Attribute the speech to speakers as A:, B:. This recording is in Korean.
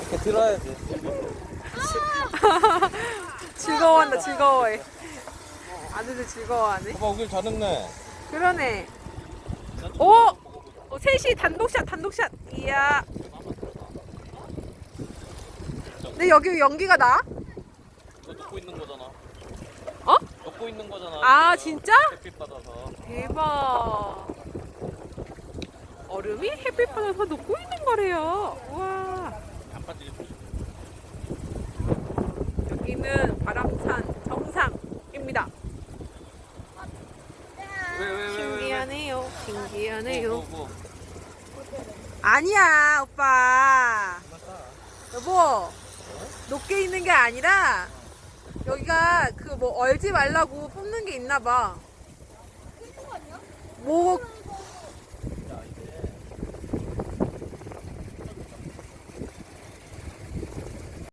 A: 이렇게 들어야지.
B: 즐거워한다 즐거워해 아들들 즐거워하네
A: 오빠 오길 잘했네.
B: 그러네 오! 어, 셋이 단독샷 단독샷 이야 근데 여기 연기가 나?
A: 너 넣고 있는 거잖아.
B: 어?
A: 넣고 있는 거잖아.
B: 아
A: 지금.
B: 진짜?
A: 햇빛 받아서.
B: 대박 얼음이 햇빛 받아서 녹고 있는 거래요
A: 안 빠지지.
B: 여기는 바람산 정상입니다
A: 왜 왜 왜 왜?
B: 신기하네요 신기하네요
A: 뭐, 뭐, 뭐.
B: 아니야 오빠 여보 높게 있는 게 아니라 여기가 그 뭐 얼지 말라고 뽑는 게 있나 봐. 뭐